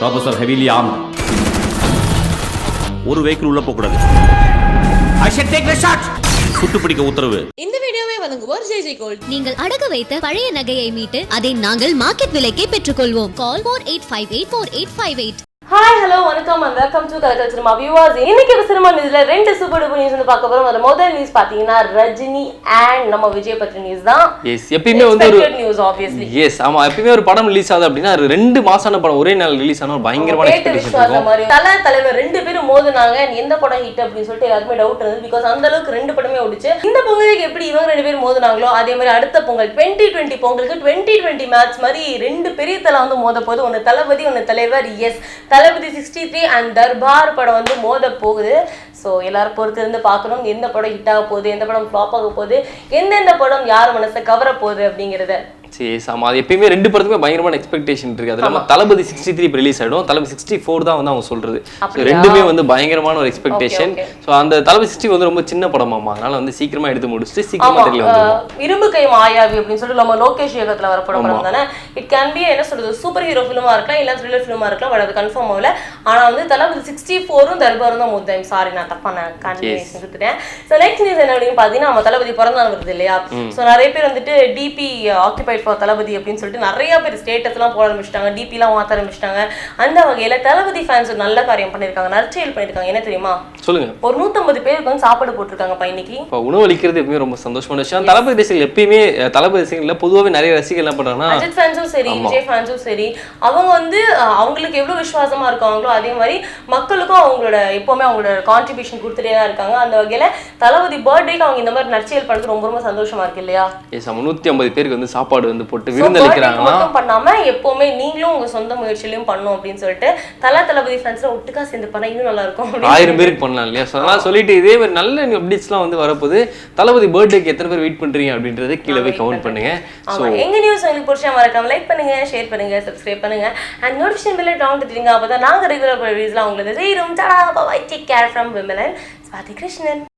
ப்ராஃபஸர் heavily ஆம் ஒரு vehicle உள்ள போக கூடாது டேக் தி ஷாட் சுட்டு பிடிக்க உத்தரவு. இந்த வீடியோவை வழங்குவோர் ஜே ஜே கோல்ட். நீங்கள் அடகு வைத்த பழைய நகையை மீட்டு அதை நாங்கள் மார்க்கெட் விலைக்கே பெற்றுக்கொள்வோம். கால் 48584858 ஹாய் ஹலோ வணக்கம் and welcome to Kalakkal cinema viewers இன்னைக்கு சினிமா நியூஸ்ல ரெண்டு சூப்பர் டூப்பர் நியூஸ் வந்து பார்க்க போறோம். அது முதல் நியூஸ் பாத்தீங்கன்னா ரஜினி அண்ட் நம்ம விஜய் பற்றி நியூஸ் தான். எஸ் எப்பயுமே வந்து ஒரு நியூஸ் ஆப்வியஸ்லி எஸ் ஆமா எப்பயுமே ஒரு படம் ரிலீஸ் ஆகுது அப்படின்னா ரெண்டு மாசான படம் ஒரே நாள் ரிலீஸ் ஆன ஒரு பயங்கரமான எக்ஸ்பெக்டேஷன் அந்த மாதிரி தல தலைவர் ரெண்டு பேரும் மோதுனாங்க. எந்த படம் ஹிட் அப்படின்னு சொல்லிட்டு எல்லாருமே டவுட் இருந்தது. பிகாஸ் அந்த அளவுக்கு ரெண்டு படமே ஓடிச்சு. இந்த பொங்கலுக்கு எப்படி இவங்க ரெண்டு பேரும் மோதுனாங்களோ அதே மாதிரி அடுத்த பொங்கல் டுவெண்ட்டி டுவெண்ட்டி பொங்கலுக்கு டுவெண்ட்டி டுவெண்ட்டி மேட்ச் மாதிரி ரெண்டு பெரிய தலை வந்து மோத போகுது ஒன்று தளபதி ஒன்று Thalaivar. Yes Thalapathy sixty three and Darbar படம் வந்து மோத போகுது. ஸோ எல்லாரும் பொறுத்து இருந்து பார்க்கணும். எந்த படம் ஹிட் ஆக போகுது? எந்த படம் ஃப்ளாப் ஆக போகுது? எந்தெந்த படம் யார் மனசை கவர போகுது அப்படிங்கிறத சரி ஆமா அது எப்பயுமே ரெண்டு படத்துக்குமே பயங்கரமான எக்ஸ்பெக்டேஷன் இருக்கு. அது இல்லாம தளபதி சிக்ஸ்டி த்ரீ ரிலீஸ் ஆயிடும். தளபதி சிக்ஸ்டி ஃபோர் தான் வந்து அவங்க சொல்றது? ரெண்டுமே வந்து பயங்கரமான ஒரு எக்ஸ்பெக்டேஷன் ஸோ அந்த தளபதி சிக்ஸ்டி வந்து ரொம்ப சின்ன படமாமா? அதனால வந்து சீக்கிரமா எடுத்து முடிச்சுட்டு சீக்கிரமா தெரியல வந்து இரும்பு கை மாயாவி அப்படின்னு சொல்லிட்டு நம்ம லோகேஷ் இயக்கத்துல வர படம் தானே இட் கேன் பி என்ன சொல்றது சூப்பர் ஹீரோ ஃபிலிமா இருக்கலாம் இல்ல த்ரில்லர் ஃபிலிமா இருக்கலாம் பட் அது கன்ஃபார்ம் ஆகல. ஆனா வந்து தளபதி சிக்ஸ்டி ஃபோரும் தர்பாரும் தான் முதல் சாரி நான் தப்பா நான் கன்ஃபியூஷன் கொடுத்துட்டேன் ஸோ நெக்ஸ்ட் நியூஸ் என்ன அப்படின்னு பாத்தீங்கன்னா நம்ம தளபதி பிறந்த நாள் வருது இல்லையா ஸோ நிறைய பேர் வந்துட்டு டிபி ஆக்குபைட் ஃபார் தளபதி அப்படின்னு சொல்லிட்டு நிறைய பேர் ஸ்டேட்டஸ் எல்லாம் போட ஆரம்பிச்சிட்டாங்க டிபிலாம் மாற்ற மாத்த ஆரம்பிச்சிட்டாங்க. அந்த வகையில தளபதி ஃபேன்ஸ் ஒரு நல்ல காரியம் பண்ணிருக்காங்க நற்செயல் பண்ணிருக்காங்க என்ன தெரியுமா? சொல்லுங்க. ஒரு நூத்தம்பது பேருக்கு வந்து சாப்பாடு போட்டிருக்காங்க இன்னைக்கு. இப்போ உணவு அளிக்கிறது எப்பயுமே ரொம்ப சந்தோஷமான விஷயம். தளபதி ரசிகர்கள் எப்பயுமே தளபதி ரசிகர்கள் பொதுவாகவே நிறைய ரசிகர்கள் என்ன பண்றாங்கன்னா அஜித் ஃபேன்ஸும் சரி விஜய் ஃபேன்ஸும் சரி அவங்க வந்து அவங்களுக்கு எவ்வளவு விசுவாசமா இருக்காங்களோ அதே மாதிரி மக்களுக்கும் அவங்களோட எப்பவுமே அவங்களோட கான்ட்ரிபியூஷன் கொடுத்துட்டே தான் இருக்காங்க. அந்த வகையில தளபதி பர்த்டேக்கு அவங்க இந்த மாதிரி நற்செயல் பண்றது ரொம்ப ரொம்ப சந்தோஷமா இருக்கு இல்லையா? எஸ் நூத்தி ஐம்பது பேருக்கு வந்து சாப்பாடு வந்து போட்டு So, விருந்து birthday க்கு அளிக்கிறாங்கன்னா மட்டும் பண்ணாம எப்பவுமே நீங்களும் உங்க சொந்த முயற்சியிலையும் பண்ணும் அப்படின்னு சொல்லிட்டு தல தளபதி ஃபேன்ஸ்ல ஒட்டுக்கா சேர்ந்து பண்ணா இன்னும் நல்லா இருக்கும் ஆயிரம் பேருக்கு பண்ணலாம். இல்லையா ஸோ அதெல்லாம் சொல்லிட்டு இதே மாதிரி நல்ல அப்டேட்ஸ்லாம் வந்து வரப்போகுது. தளபதி பர்த்டேக்கு எத்தனை பேர் வெயிட் பண்றீங்க அப்படின்றத கீழே போய் கவுண்ட் பண்ணுங்க. ஸோ எங்க நியூஸ் உங்களுக்கு பிடிச்சா மறக்காம லைக் பண்ணுங்க ஷேர் பண்ணுங்க சப்ஸ்கிரைப் பண்ணுங்க. அண்ட் நோட்டிஃபிகேஷன் பெல் டவுன் கொடுத்துருங்க அப்பதான் நாங்க ரெகுலர் வீடியோஸ்லாம் உங்களுக்கு செய்யறோம். Tata bye take care from Vimalan Swathi Krishnan.